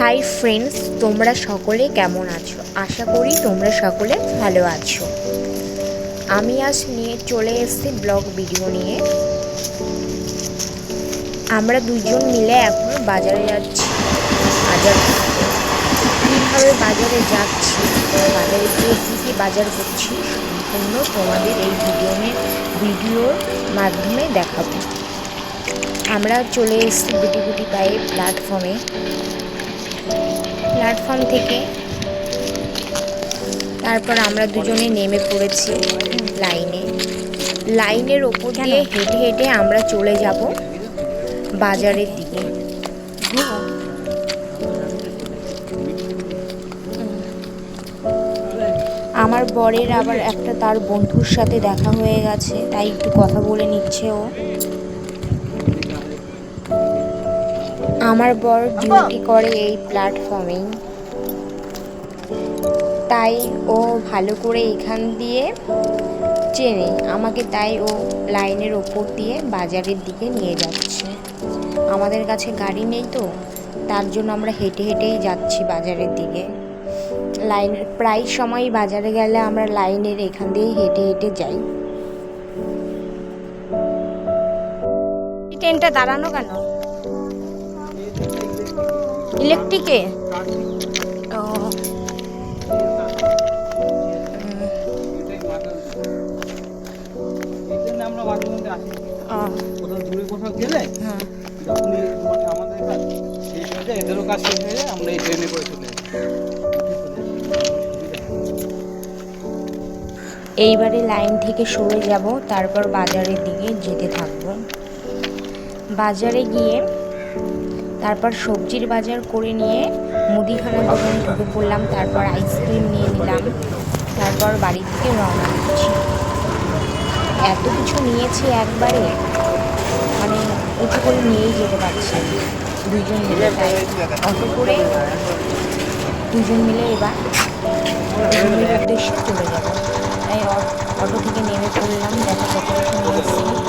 Hi friends তোমরা সকলে কেমন আছো? আশা করি তোমরা সকলে ভালো আছো। আমি আজ নিয়ে চলে এসেছি ব্লগ ভিডিও নিয়ে। আমরা দুজন মিলে এখন বাজারে যাচ্ছি। বাজার কীভাবে বাজারে যাচ্ছি? বাজারে গিয়ে কী কী বাজার করছি সম্পূর্ণ তোমাদের এই ভিডিও ভিডিওর মাধ্যমে দেখাবো। আমরা চলে এসেছি গুটি গুটি পায়ে প্ল্যাটফর্মে প্ল্যাটফর্ম থেকে। তারপর আমরা দুজনে নেমে পড়েছি লাইনে। লাইনের ওপর দিয়ে হেঁটে হেঁটে আমরা চলে যাব বাজারের দিকে। আমার বরের আবার একটা তার বন্ধুর সাথে দেখা হয়ে গেছে তাই একটু কথা বলে নিচ্ছে ও। আমার বর ডিউটি করে এই প্ল্যাটফর্মেই। তাই ও ভালো করে এখান দিয়ে চেনে, আমাকে তাই ও লাইনের ওপর দিয়ে বাজারের দিকে নিয়ে যাচ্ছে। আমাদের কাছে গাড়ি নেই তো, তার জন্য আমরা হেঁটে হেঁটেই যাচ্ছি বাজারের দিকে। লাইনের প্রায় সময় বাজারে গেলে আমরা লাইনের এখান দিয়েই হেঁটে হেঁটে যাই। ট্রেনটা দাঁড়ানো কেন? চলে এইবারে লাইন থেকে সরে যাব তারপর বাজারের দিকে যেতে থাকব। বাজারে গিয়ে তারপর সবজির বাজার করে নিয়ে মুদিখানার দোকানে ঢুকে পড়লাম তারপর আইসক্রিম নিয়ে নিলাম, তারপর বাড়ি থেকে রওনা দিচ্ছি। এত কিছু নিয়েছি একবারে মানে উঁচু করে নিয়েই যেতে পারছি দুজন মিলে অটো করে দুজন মিলে এবার উদ্দেশ্যে চলে যাব তাই অটো থেকে নেমে পড়লাম, দেখা নিয়েছি